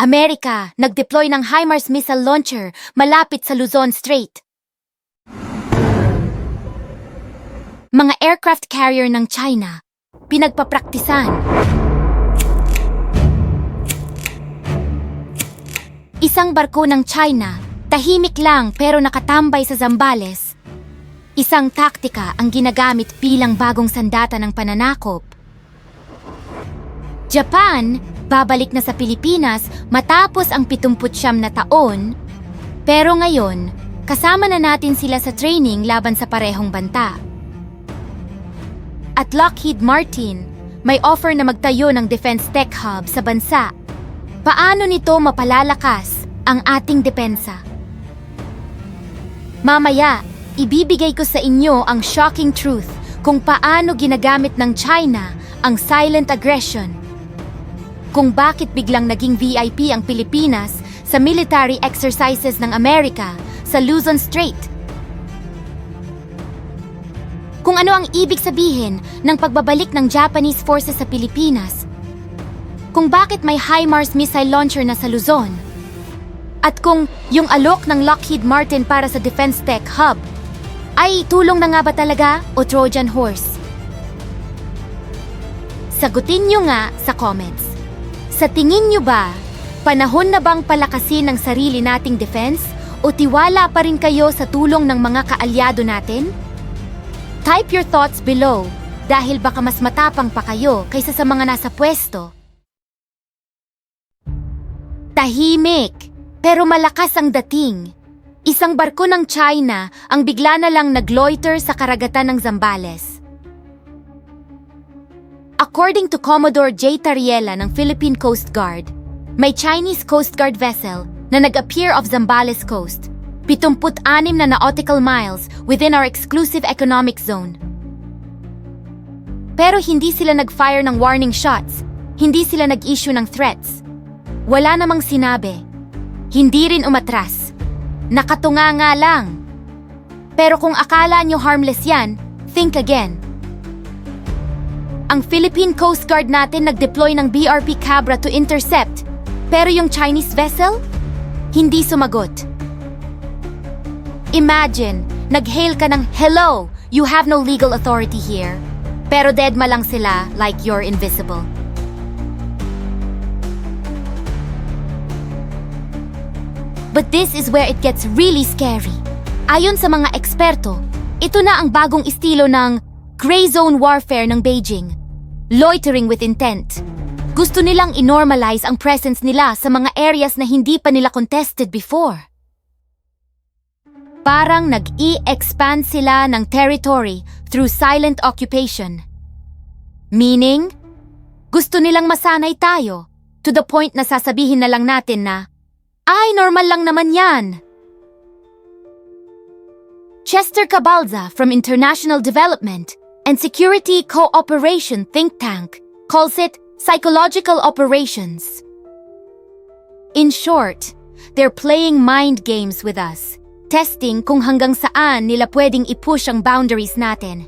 Amerika, nag-deploy ng HIMARS missile launcher malapit sa Luzon Strait. Mga aircraft carrier ng China, pinagpapraktisan. Isang barko ng China, tahimik lang pero nakatambay sa Zambales. Isang taktika ang ginagamit bilang bagong sandata ng pananakop. Japan, babalik na sa Pilipinas matapos ang 79 na taon, pero ngayon, kasama na natin sila sa training laban sa parehong banta. At Lockheed Martin, may offer na magtayo ng Defense Tech Hub sa bansa. Paano nito mapalalakas ang ating depensa? Mamaya, ibibigay ko sa inyo ang shocking truth kung paano ginagamit ng China ang silent aggression. Kung bakit biglang naging VIP ang Pilipinas sa military exercises ng Amerika sa Luzon Strait. Kung ano ang ibig sabihin ng pagbabalik ng Japanese forces sa Pilipinas. Kung bakit may HIMARS missile launcher na sa Luzon. At kung yung alok ng Lockheed Martin para sa Defense Tech Hub ay tulong na nga ba talaga o Trojan horse? Sagutin nyo nga sa comments. Sa tingin nyo ba, panahon na bang palakasin ang sarili nating defense o tiwala pa rin kayo sa tulong ng mga kaalyado natin? Type your thoughts below dahil baka mas matapang pa kayo kaysa sa mga nasa pwesto. Tahimik, pero malakas ang dating. Isang barko ng China ang bigla na lang nagloiter sa karagatan ng Zambales. According to Commodore J. Tariela ng Philippine Coast Guard, may Chinese Coast Guard vessel na nag-appear off Zambales coast, 76 na nautical miles within our exclusive economic zone. Pero hindi sila nag-fire ng warning shots, hindi sila nag-issue ng threats. Wala namang sinabi. Hindi rin umatras. Nakatunga nga lang. Pero kung akala nyo harmless yan, think again. Ang Philippine Coast Guard natin nag-deploy ng BRP Cabra to intercept. Pero yung Chinese vessel? Hindi sumagot. Imagine, nag-hail ka ng, Hello, you have no legal authority here. Pero deadma lang sila like you're invisible. But this is where it gets really scary. Ayon sa mga eksperto, ito na ang bagong estilo ng gray zone warfare ng Beijing. Loitering with intent. Gusto nilang inormalize ang presence nila sa mga areas na hindi pa nila contested before. Parang nag-i-expand sila ng territory through silent occupation. Meaning, gusto nilang masanay tayo to the point na sasabihin na lang natin na, ay, normal lang naman yan. Chester Cabalza from International Development and Security Cooperation Think Tank calls it psychological operations. In short, they're playing mind games with us, testing kung hanggang saan nila pwedeng i-push ang boundaries natin.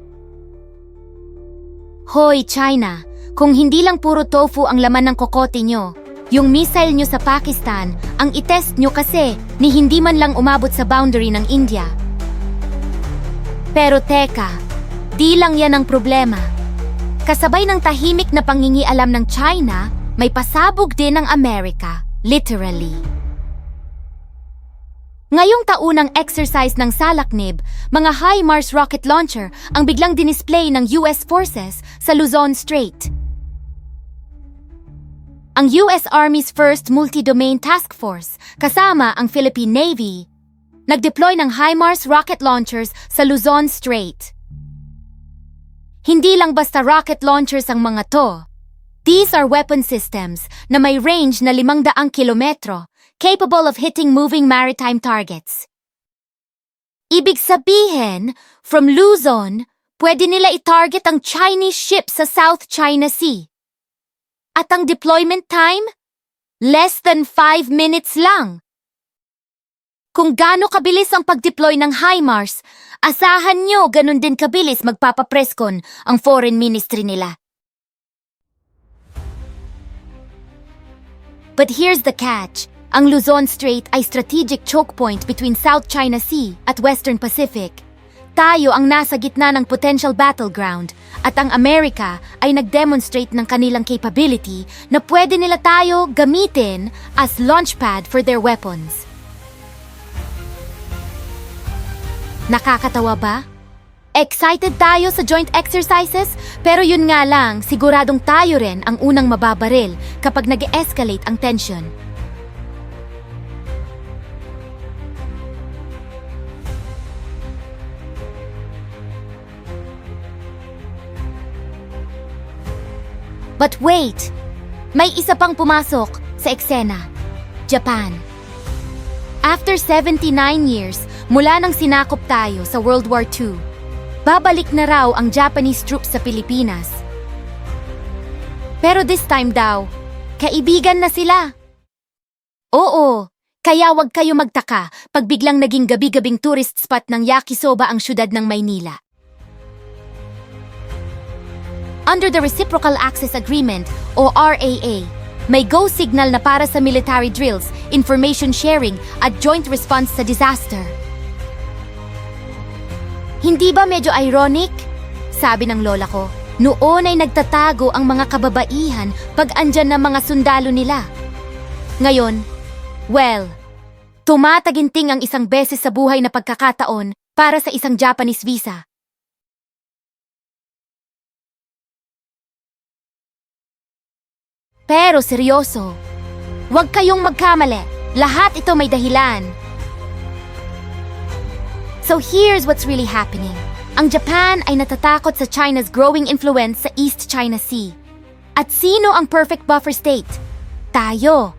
Hoy, China, kung hindi lang puro tofu ang laman ng kokote nyo, yung missile nyo sa Pakistan, ang itest nyo kasi ni hindi man lang umabot sa boundary ng India. Pero teka, di lang yan ang problema. Kasabay ng tahimik na pangingialam ng China, may pasabog din ng Amerika, literally. Ngayong taunang exercise ng Salaknib, mga HIMARS rocket launcher ang biglang dinisplay ng US forces sa Luzon Strait. Ang US Army's first multi-domain task force kasama ang Philippine Navy nag-deploy ng HIMARS rocket launchers sa Luzon Strait. Hindi lang basta rocket launchers ang mga to. These are weapon systems na may range na 500 kilometro, capable of hitting moving maritime targets. Ibig sabihin, from Luzon, pwede nila i-target ang Chinese ship sa South China Sea. At ang deployment time? Less than 5 minutes lang. Kung gaano kabilis ang pag-deploy ng HIMARS, asahan nyo ganun din kabilis magpapapreskon ang foreign ministry nila. But here's the catch. Ang Luzon Strait ay strategic choke point between South China Sea at Western Pacific. Tayo ang nasa gitna ng potential battleground at ang Amerika ay nag-demonstrate ng kanilang capability na pwede nila tayo gamitin as launchpad for their weapons. Nakakatawa ba? Excited tayo sa joint exercises, pero yun nga lang, siguradong tayo rin ang unang mababaril kapag nag escalate ang tension. But wait! May isa pang pumasok sa eksena. Japan. After 79 years mula nang sinakop tayo sa World War II, babalik na raw ang Japanese troops sa Pilipinas. Pero this time daw, kaibigan na sila. Oo, kaya wag kayo magtaka pag biglang naging gabi-gabing tourist spot ng yakisoba ang syudad ng Maynila. Under the Reciprocal Access Agreement o RAA, may go signal na para sa military drills, information sharing at joint response sa disaster. Hindi ba medyo ironic? Sabi ng lola ko, noon ay nagtatago ang mga kababaihan pag andyan ng mga sundalo nila. Ngayon, well, tumataginting ang isang beses sa buhay na pagkakataon para sa isang Japanese visa. Pero seryoso, huwag kayong magkamali. Lahat ito may dahilan. So here's what's really happening. Ang Japan ay natatakot sa China's growing influence sa East China Sea. At sino ang perfect buffer state? Tayo.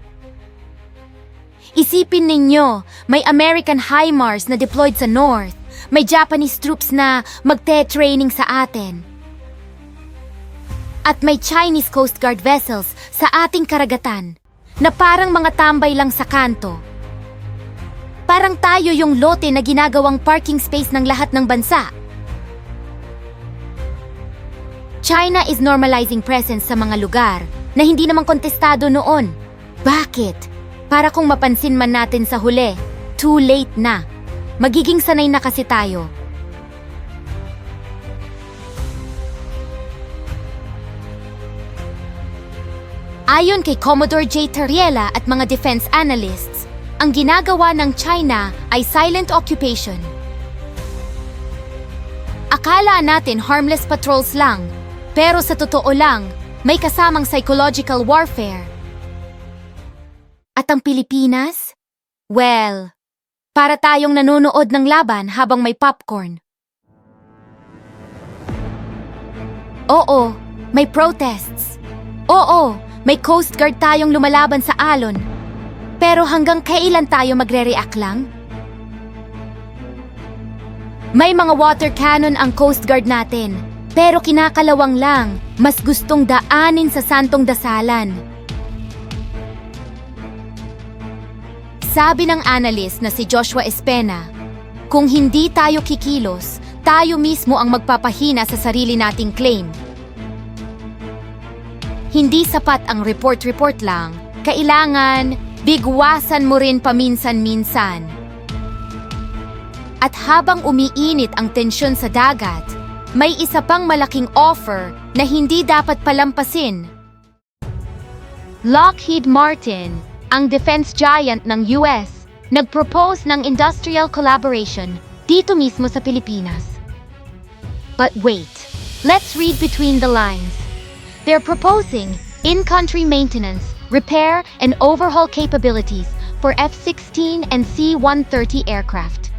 Isipin ninyo, may American HIMARS na deployed sa North. May Japanese troops na magte-training sa atin. At may Chinese Coast Guard vessels sa ating karagatan na parang mga tambay lang sa kanto. Parang tayo yung lote na ginagawang parking space ng lahat ng bansa. China is normalizing presence sa mga lugar na hindi naman kontestado noon. Bakit? Para kung mapansin man natin sa huli, too late na. Magiging sanay na kasi tayo. Ayon kay Commodore J. Tariela at mga defense analysts, ang ginagawa ng China ay silent occupation. Akala natin harmless patrols lang, pero sa totoo lang, may kasamang psychological warfare. At ang Pilipinas? Well, para tayong nanonood ng laban habang may popcorn. Oo, may protests. Oo, may Coast Guard tayong lumalaban sa alon. Pero hanggang kailan tayo magre-react lang? May mga water cannon ang Coast Guard natin, pero kinakalawang lang, mas gustong daanin sa santong dasalan. Sabi ng analyst na si Joshua Espena, kung hindi tayo kikilos, tayo mismo ang magpapahina sa sarili nating claim. Hindi sapat ang report-report lang. Kailangan, bigwasan mo rin paminsan-minsan. At habang umiinit ang tensyon sa dagat, may isa pang malaking offer na hindi dapat palampasin. Lockheed Martin, ang defense giant ng US, nag-propose ng industrial collaboration dito mismo sa Pilipinas. But wait, let's read between the lines. They're proposing in-country maintenance, repair, and overhaul capabilities for F-16 and C-130 aircraft.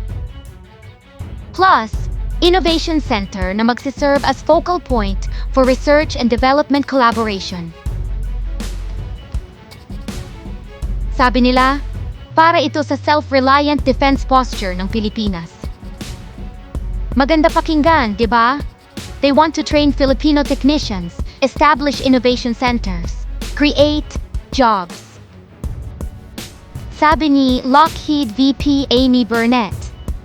Plus, Innovation Center na magsiserve as focal point for research and development collaboration. Sabi nila, para ito sa self-reliant defense posture ng Pilipinas. Maganda pakinggan, di ba? They want to train Filipino technicians, establish innovation centers, create jobs. Sabi ni Lockheed VP Amy Burnett,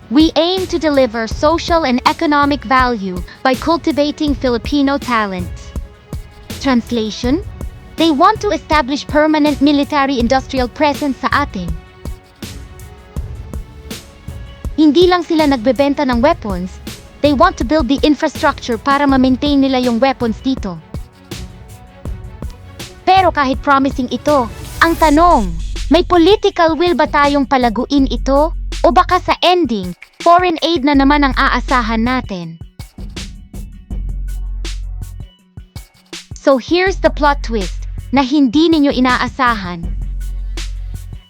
We aim to deliver social and economic value by cultivating Filipino talent. Translation? They want to establish permanent military-industrial presence sa atin. Hindi lang sila nagbebenta ng weapons, they want to build the infrastructure para ma-maintain nila yung weapons dito. Pero kahit promising ito, ang tanong, may political will ba tayong palaguin ito? O baka sa ending, foreign aid na naman ang aasahan natin? So here's the plot twist na hindi ninyo inaasahan.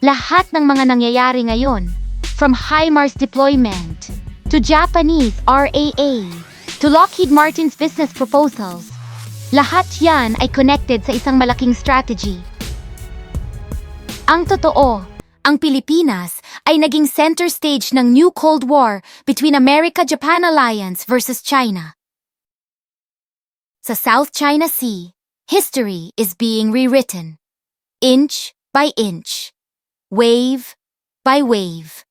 Lahat ng mga nangyayari ngayon, from HIMARS deployment, to Japanese RAA, to Lockheed Martin's business proposals, lahat yan ay connected sa isang malaking strategy. Ang totoo, ang Pilipinas ay naging center stage ng new Cold War between America-Japan Alliance versus China. Sa South China Sea, history is being rewritten, inch by inch, wave by wave.